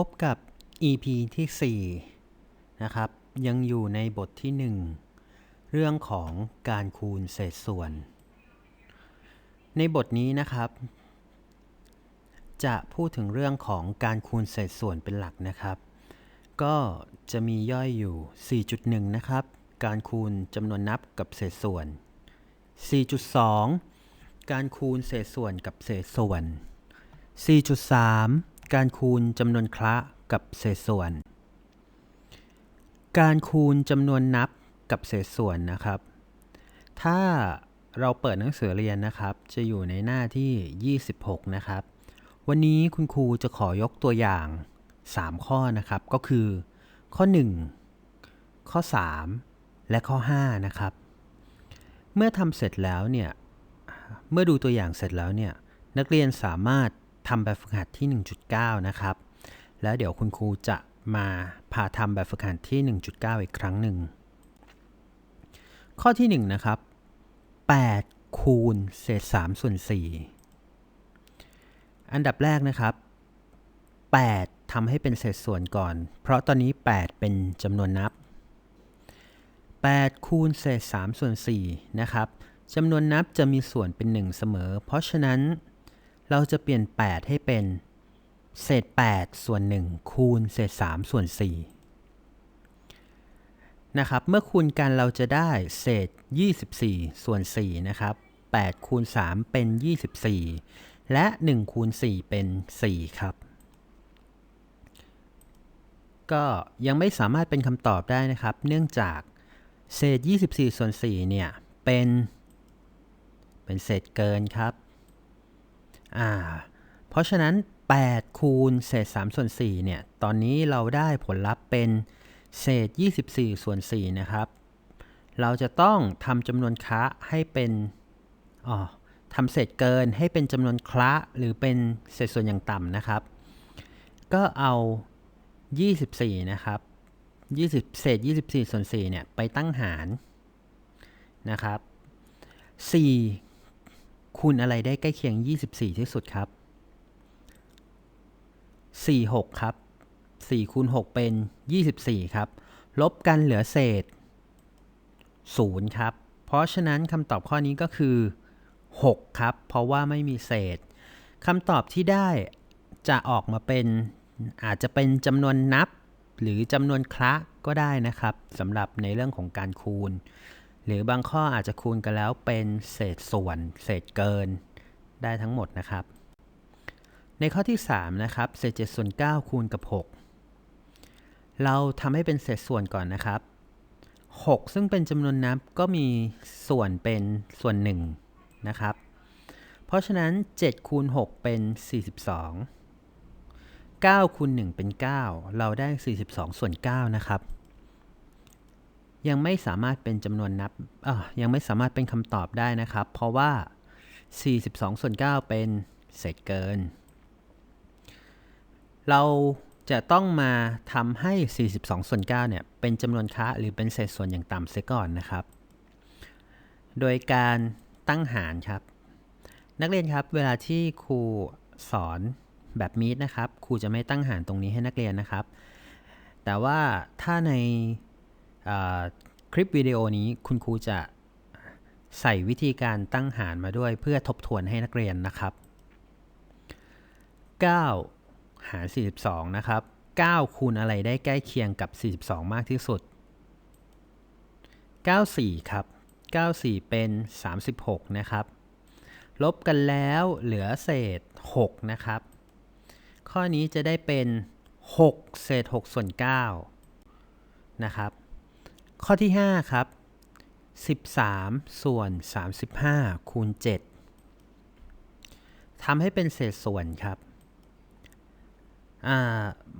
พบกับ EP ที่ 4 นะครับ ยังอยู่ในบทที่ 1 เรื่องของการคูณเศษส่วน ในบทนี้นะครับ จะพูดถึงเรื่องของการคูณเศษส่วนเป็นหลักนะครับ ก็จะมีย่อยอยู่ 4.1 นะครับ การคูณจำนวนนับกับเศษส่วน 4.2 การคูณเศษส่วนกับเศษส่วน 4.3 การคูณจำนวนคละกับเศษส่วน การคูณจำนวนนับกับเศษส่วนนะครับ ถ้าเราเปิดหนังสือเรียนนะครับ จะอยู่ในหน้าที่ 26 นะครับ วันนี้คุณครูจะขอยกตัวอย่าง 3 ข้อนะครับ ก็คือ ข้อ 1 ข้อ 3 และข้อ 5 นะครับ เมื่อทำเสร็จแล้วเนี่ย เมื่อดูตัวอย่างเสร็จแล้วเนี่ย นักเรียนสามารถ ทำแบบฝึกหัดที่ 1.9 นะครับ แล้วเดี๋ยวคุณครูจะมาพาทำแบบฝึกหัดที่ 1.9 อีกครั้งหนึ่ง ข้อที่ 1 นะครับ 8 คูณเศษ3ส่วน 4 อันดับแรกนะครับ 8ทำให้เป็นเศษส่วนก่อน เพราะตอนนี้ 8 เป็นจำนวนนับ 8 คูณเศษ3ส่วน4นะครับจำนวนนับจะมีส่วนเป็น 1 เสมอ เพราะฉะนั้น เราจะเปลี่ยน 8 ให้เป็น เศษ 8 ส่วน 1 คูณเศษ 3 ส่วน 4 นะครับ เมื่อคูณกันเราจะได้เศษ 24 ส่วน 4 นะครับ 8 คูณ 3 เป็น 24 และ 1 คูณ 4 เป็น 4 ครับ ก็ยังไม่สามารถเป็นคำตอบได้นะครับ เนื่องจากเศษ 24 ส่วน 4 เนี่ย เป็น เป็นเศษเกินครับ อ่า เพราะฉะนั้น 8 คูณเศษ 3 ส่วน 4 เนี่ย ตอนนี้เราได้ผลลัพธ์เป็นเศษ 24 ส่วน 4 นะครับ เราจะต้องทำจำนวนคละให้เป็น อ๋อทำเศษเกินให้เป็นจำนวนคละหรือเป็นเศษส่วนอย่างต่ำนะครับ ก็เอา 24 นะครับ 20 เศษ 24 ส่วน 4 เนี่ย ไปตั้งหารนะครับ 4 คูณอะไรได้ใกล้เคียง 24 ที่สุดครับ 4 6 ครับ 4 คูณ 6 เป็น 24 ครับ ลบกันเหลือเศษ 0 ครับ เพราะฉะนั้นคำตอบข้อนี้ก็คือ 6 ครับ เพราะว่าไม่มีเศษคำตอบที่ได้จะออกมาเป็นอาจจะเป็นจำนวนนับ หรือจำนวนคละก็ได้นะครับสำหรับในเรื่องของการคูณ หรือบางข้ออาจจะคูณกันแล้วเป็นเศษส่วน เศษเกิน ได้ทั้งหมดนะครับ ในข้อที่ 3 นะครับ เศษ7ส่วน9คูณกับ 6 เราทำให้เป็นเศษส่วนก่อนนะครับ 6 ซึ่งเป็นจำนวนนับก็มีส่วนเป็นส่วน 1 นะครับ เพราะฉะนั้น7คูณ6เป็น 42 9คูณ1เป็น 9 เราได้ 42 ส่วน 9 นะครับ ยังไม่สามารถเป็นจำนวนนับยังไม่สามารถเป็นคำตอบได้นะครับ เพราะว่า 42 ส่วน 9 เป็นเศษเกิน เราจะต้องมาทำให้ 42 ส่วน 9 เนี่ย เป็นจำนวนค้าหรือเป็นเศษส่วนอย่างต่ำเสียก่อนนะครับ โดยการตั้งหารครับ นักเรียนครับ เวลาที่ครูสอนแบบมีดนะครับ ครูจะไม่ตั้งหารตรงนี้ให้นักเรียนนะครับ แต่ว่าถ้าใน คลิปวิดีโอนี้คุณครูจะใส่วิธีการตั้งหารมาด้วยเพื่อทบทวนให้นักเรียนนะครับ 9 หาร 42 นะครับ 9 คูณอะไรได้ใกล้เคียงกับ 42 มากที่สุด 94 ครับ 94 เป็น 36 นะครับ ลบกันแล้วเหลือเศษ 6 นะครับ ข้อนี้จะได้เป็น 6 เศษ 6 ส่วน 9 นะครับ ข้อที่ 5 ครับ 13 ส่วน 35 คูณ 7ทำให้เป็นเศษส่วนครับ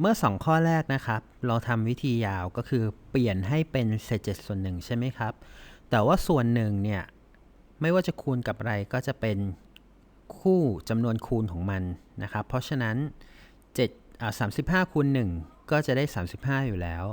เมื่อ 2 ข้อแรกนะครับ เราทำวิธียาวก็คือเปลี่ยนให้เป็นเศษ 7 ส่วน 1 ใช่ไหมครับ แต่ว่าส่วน1เนี่ย ไม่ว่าจะคูณกับอะไรก็จะเป็นคู่จำนวนคูณของมันนะครับ เพราะฉะนั้น7 35 คูณ 1 ก็จะได้ 35 อยู่แล้ว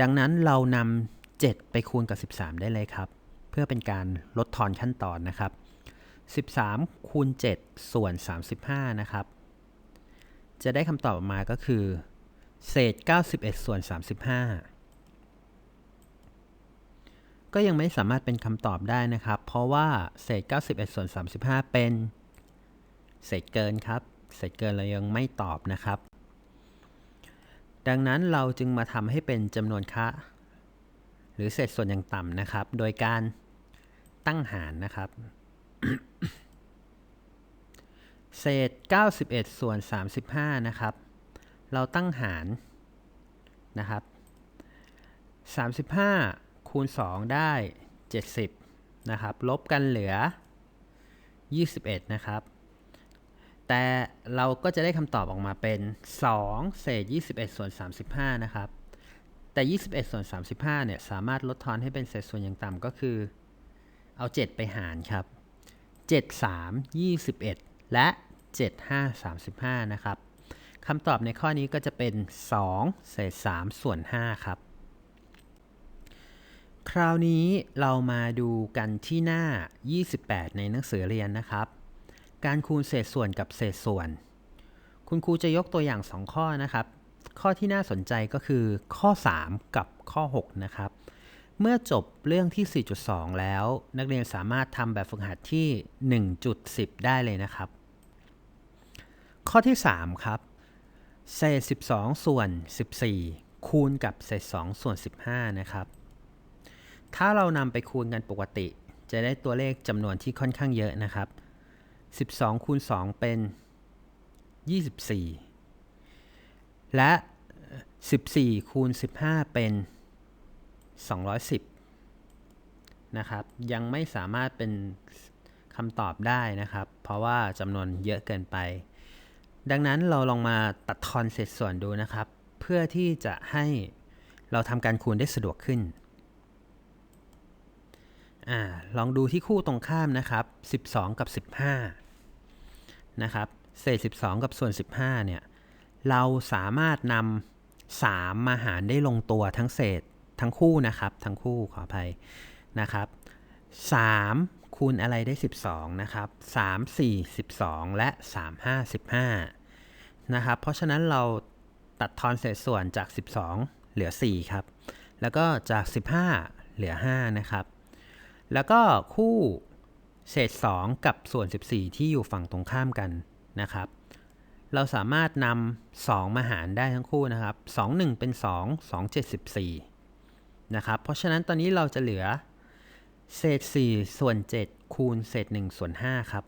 ดังนั้นเรานำ7ไปคูณกับ 13 ได้เลยครับ เพื่อเป็นการลดทอนขั้นตอนนะครับ 13 คูณ 7 ส่วน 35 นะครับ จะได้คำตอบออกมาก็คือ เศษ 91 ส่วน 35 ก็ยังไม่สามารถเป็นคำตอบได้นะครับ เพราะว่าเศษ 91 ส่วน 35 เป็น เศษเกินครับ เศษเกินเรายังไม่ตอบนะครับ ดังนั้นเราจึงมาทำให้เป็นจำนวนคะหรือเศษส่วนอย่างต่ำนะครับ โดยการตั้งหารนะครับ เศษ 91 ส่วน 35 นะครับ เราตั้งหารนะครับ 35 คูณ 2 ได้ 70 นะครับ ลบกันเหลือ 21 นะครับ แต่เราก็จะได้คำตอบออกมาเป็น 2 เศษ 21 ส่วน 35 นะครับ แต่ 21 ส่วน 35 เนี่ย สามารถลดทอนให้เป็นเศษส่วนอย่างต่ำก็คือ เอา 7 ไปหารครับ 7 3 21 และ 7 5 35 นะครับคำตอบในข้อนี้ก็จะเป็น 2 เศษ 3 ส่วน 5 ครับ คราวนี้เรามาดูกันที่หน้า 28 ในหนังสือเรียนนะครับ การคูณเศษส่วนกับเศษส่วน คุณครูจะยกตัวอย่าง 2 ข้อนะครับ ข้อที่น่าสนใจก็คือข้อ 3 กับข้อ 6 นะครับ เมื่อจบเรื่องที่ 4.2 แล้ว นักเรียนสามารถทำแบบฝึกหัดที่ 1.10 ได้เลยนะครับ ข้อที่ 3 ครับ เศษ 12 ส่วน 14 คูณกับเศษ 2 ส่วน 15 นะครับ ถ้าเรานำไปคูณกันปกติ จะได้ตัวเลขจำนวนที่ค่อนข้างเยอะนะครับ 12คูณ2เป็น 24 และ 14คูณ15 เป็น 210 นะครับ ยังไม่สามารถเป็นคำตอบได้นะครับ เพราะว่าจำนวนเยอะเกินไป ดังนั้นเราลองมาตัดทอนเศษส่วนดูนะครับ เพื่อที่จะให้เราทำการคูณได้สะดวกขึ้น อาลองดูที่คู่ตรงข้ามนะครับ 12 กับ 15 นะครับเศษ 12 กับส่วน 15 เนี่ย เราสามารถนำ3มาหารได้ลงตัวทั้งเศษทั้งคู่นะครับ ทั้งคู่ขออภัยนะครับ3คูณอะไรได้ 12 นะครับ 3 4 12 และ 3 5 15 นะครับ เพราะฉะนั้นเราตัดทอนเศษส่วนจาก 12 เหลือ 4 ครับ แล้วก็จาก 15 เหลือ 5 นะครับ แล้วก็คู่เศษ 2 กับส่วน 14 ที่อยู่ฝั่งตรงข้ามกันนะครับ เราสามารถนำ2มาหารได้ทั้งคู่นะครับ 2 1 เป็น 2 2 7 14นะครับ เพราะฉะนั้นตอนนี้เราจะเหลือเศษ 4 ส่วน 7 คูณเศษ 1 ส่วน 5 ครับ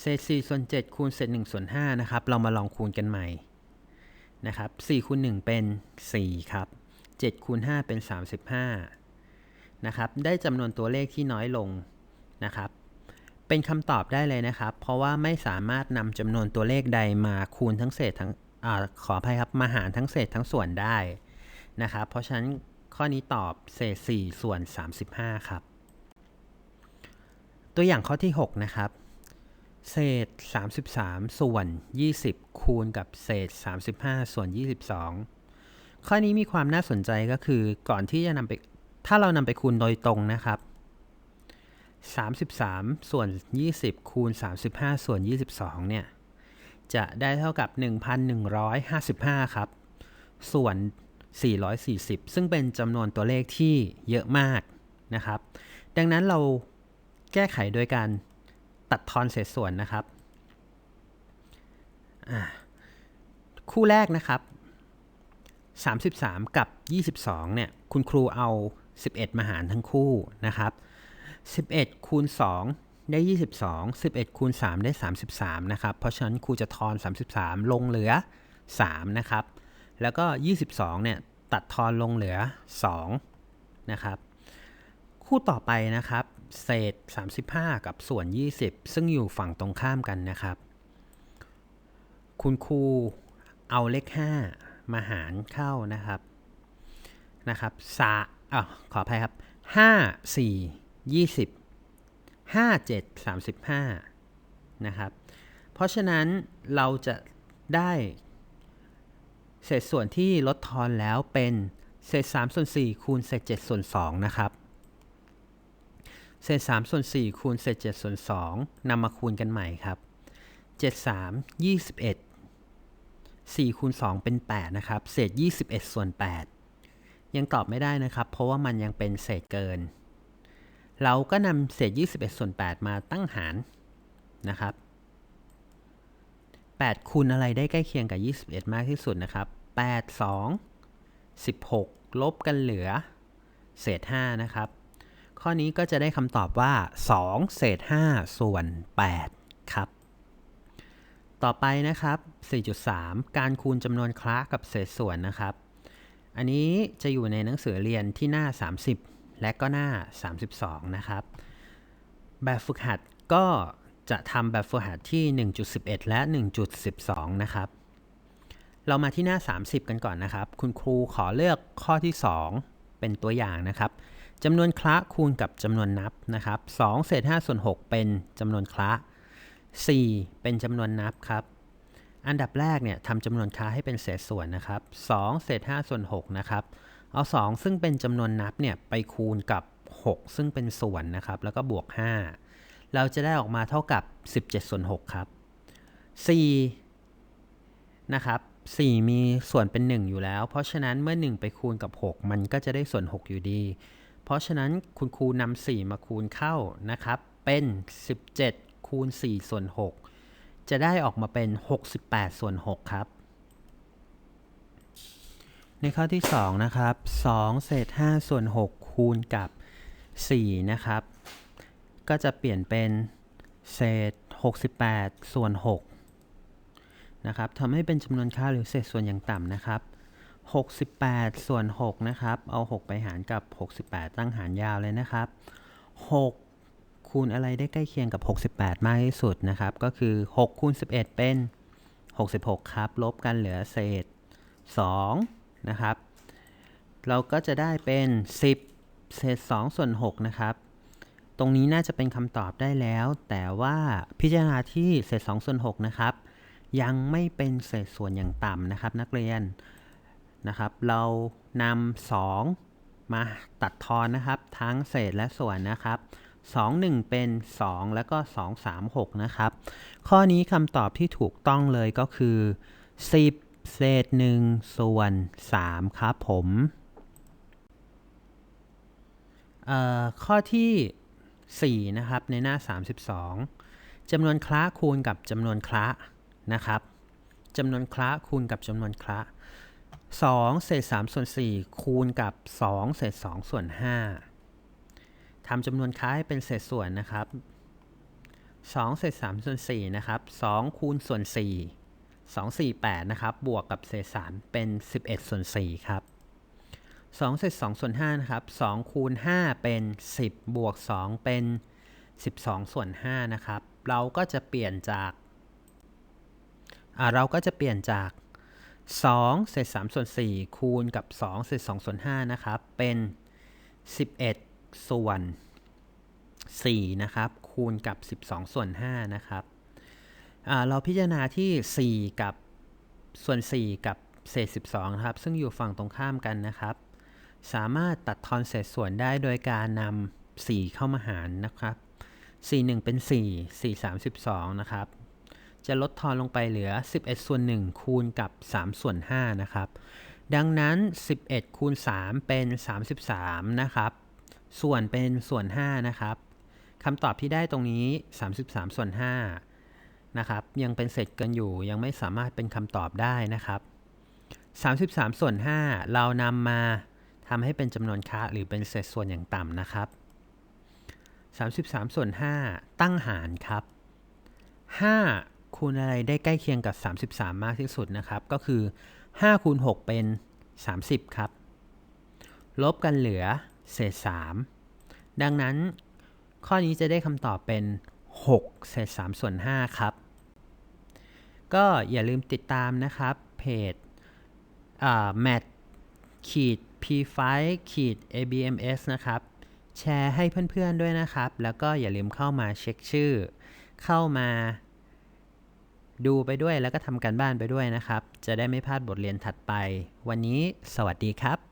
เศษ 4 ส่วน 7 คูณเศษ 1 ส่วน 5 นะครับ เรามาลองคูณกันใหม่นะครับ4คูณ1เป็น 4 ครับ7คูณ5เป็น 35 นะครับได้จำนวนตัวเลขที่น้อยลงนะครับ เป็นคำตอบได้เลยนะครับ เพราะว่าไม่สามารถนำจำนวนตัวเลขใดมาคูณทั้งเศษทั้งอขออภัยครับมาหารทั้งเศษทั้งส่วนได้นะครับ เพราะฉะนั้นข้อนี้ตอบเศษ 4 ส่วน 35 ครับ ตัวอย่างข้อที่ 6 นะครับ เศษ 33 ส่วน 20 คูณกับเศษ 35 ส่วน 22 ข้อนี้มีความน่าสนใจก็คือก่อนที่จะนำไป ถ้าเรานำไปคูณโดยตรงนะครับ 33 ส่วน 20 คูณ 35 ส่วน 22 เนี่ย จะได้เท่ากับ 1,155 ครับ ส่วน 440 ซึ่งเป็นจำนวนตัวเลขที่เยอะมากนะครับ ดังนั้นเราแก้ไขโดยการตัดทอนเศษส่วนนะครับ คู่แรกนะครับ 33 กับ 22 เนี่ย คุณครูเอา 11 มาหารทั้งคู่นะครับ 11 คูณ 2 ได้ 22 11 คูณ 3 ได้ 33 นะครับ เพราะฉะนั้นครูจะทอน 33 ลงเหลือ 3 นะครับ แล้วก็ 22 เนี่ย ตัดทอนลงเหลือ 2 นะครับ คู่ต่อไปนะครับ เศษ 35 กับส่วน 20 ซึ่งอยู่ฝั่งตรงข้ามกันนะครับ คุณครูเอาเลข 5 มาหารเข้านะครับ นะครับสา อะขออภัยครับ5 4 20 5 7 35นะครับ เพราะฉะนั้นเราจะได้เศษส่วนที่ลดทอนแล้วเป็นเศษ3ส่วน4คูณเศษ7ส่วน2นะครับเศษ3ส่วน4คูณเศษ7ส่วน2นำมาคูณกันใหม่ครับ7 3 21 4คูณ2เป็น8นะครับ เศษ21ส่วน8 ยังตอบไม่ได้นะครับ เพราะว่ามันยังเป็นเศษเกิน เราก็นำเศษ 21 ส่วน 8 มาตั้งหารนะครับ 8 คูณอะไรได้ใกล้เคียงกับ 21 มากที่สุดนะครับ 8 2 16 ลบกันเหลือ เศษ 5 นะครับ ข้อนี้ก็จะได้คำตอบว่า 2 เศษ 5 ส่วน 8 ครับ ต่อไปนะครับ 4.3 การคูณจำนวนคละกับเศษส่วนนะครับ อันนี้จะอยู่ในหนังสือเรียนที่หน้า 30 และก็หน้า 32 นะครับ แบบฝึกหัดก็จะทำแบบฝึกหัดที่ 1.11 และ 1.12 นะครับ เรามาที่หน้า 30 กันก่อนนะครับ คุณครูขอเลือกข้อที่ 2 เป็นตัวอย่างนะครับจำนวนคละคูณกับจำนวนนับนะครับ2เศษ5ส่วน6เป็นจำนวนคละ4 เป็นจำนวนนับครับ อันดับแรกเนี่ยทำจำนวนคละให้เป็นเศษส่วนนะครับ2เศษ5ส่วน6นะครับ เอา 2 ซึ่งเป็นจำนวนนับเนี่ยไปคูณกับ 6 ซึ่งเป็นส่วนนะครับ แล้วก็บวก 5 เราจะได้ออกมาเท่ากับ 17 ส่วน 6 ครับ 4 นะครับ 4 มีส่วนเป็น 1 อยู่แล้ว เพราะฉะนั้นเมื่อ 1 ไปคูณกับ 6 มันก็จะได้ส่วน 6 อยู่ดี เพราะฉะนั้นคุณครูนำ4 มาคูณเข้านะครับ เป็น 17 คูณ 4 ส่วน 6 จะได้ออกมาเป็น 68 ส่วน 6 ครับ ในข้อที่ 2 นะครับ 2 เศษ 5 ส่วน 6 คูณกับ 4 นะครับ ก็จะเปลี่ยนเป็นเศษ 68 ส่วน 6 นะครับทำให้เป็นจำนวนค่าหรือเศษส่วนอย่างต่ำนะครับ68 ส่วน 6 นะครับ เอา 6 ไปหารกับ 68 ตั้งหารยาวเลยนะครับ 6 คูณอะไรได้ใกล้เคียงกับ 68 มากที่สุดนะครับ ก็คือ6คูณ11 เป็น 66 ครับ ลบกันเหลือเศษ 2 นะครับ เราก็จะได้เป็น 10 เศษ 2 ส่วน 6 นะครับ ตรงนี้น่าจะเป็นคำตอบได้แล้ว แต่ว่าพิจารณาที่เศษ 2 ส่วน 6 นะครับ ยังไม่เป็นเศษส่วนอย่างต่ำนะครับ นักเรียนนะครับ เรานำ2มาตัดทอนนะครับ ทั้งเศษและส่วนนะครับ 2 1 เป็น 2 แล้วก็ 2 3 6 นะครับ ข้อนี้คำตอบที่ถูกต้องเลยก็คือ 10 เศษ 1 ส่วน 3 ครับผม ข้อที่ 4 นะครับ ในหน้า 32จำนวนคละคูณกับจำนวนคละนะครับจำนวนคละคูณกับจำนวนคละ2เศษ3ส่วน4คูณกับ 2 เศษ2ส่วน5 ทำจำนวนคละให้เป็นเศษส่วนนะครับ2เศษ3ส่วน4นะครับ2คูณส่วน 4 2 4 8นะครับ บวกกับเศษ3เป็น 11 ส่วน4ครับ2เศษ2ส่วน5นะครับ2คูณ5เป็น 10 บวก 2 เป็น 12 ส่วน5นะครับ เราก็จะเปลี่ยนจากเราก็จะเปลี่ยนจาก2เศษ3ส่วน4คูณกับ2เศษ2ส่วน5นะครับ เป็น 11 ส่วน4นะครับคูณกับ 12 ส่วน5นะครับเราพิจารณาที่ 4 กับส่วน 4 กับเศษ 12นะครับ ซึ่งอยู่ฝั่งตรงข้ามกันนะครับ สามารถตัดทอนเศษส่วนได้โดยการนำ4เข้ามาหารนะครับ 4 1 เป็น 4 4 32นะครับ จะลดทอนลงไปเหลือ 11 ส่วน 1 คูณกับ 3 ส่วน 5 นะครับ ดังนั้น 11 คูณ 3 เป็น 33 นะครับ ส่วนเป็นส่วน 5 นะครับคำตอบที่ได้ตรงนี้ 33 ส่วน5นะครับ ยังเป็นเศษเกินอยู่ ยังไม่สามารถเป็นคำตอบได้นะครับ 33 ส่วน 5 เรานำมาทำให้เป็นจำนวนค่าหรือเป็นเศษส่วนอย่างต่ำนะครับ 33 ส่วน 5 ตั้งหารครับ 5 คูณอะไรได้ใกล้เคียงกับ 33 มากที่สุดนะครับ ก็คือ5คูณ6เป็น 30 ครับ ลบกันเหลือ เศษ 3 ดังนั้นข้อนี้จะได้คำตอบเป็น 6 เศษ 3 ส่วน 5 ครับ ก็อย่าลืมติดตามนะครับ เพจ math ขีด p5 ขีด abms นะครับ แชร์ให้เพื่อนๆด้วยนะครับ แล้วก็อย่าลืมเข้ามาเช็คชื่อ เข้ามาดูไปด้วยแล้วก็ทำการบ้านไปด้วยนะครับ จะได้ไม่พลาดบทเรียนถัดไป วันนี้สวัสดีครับ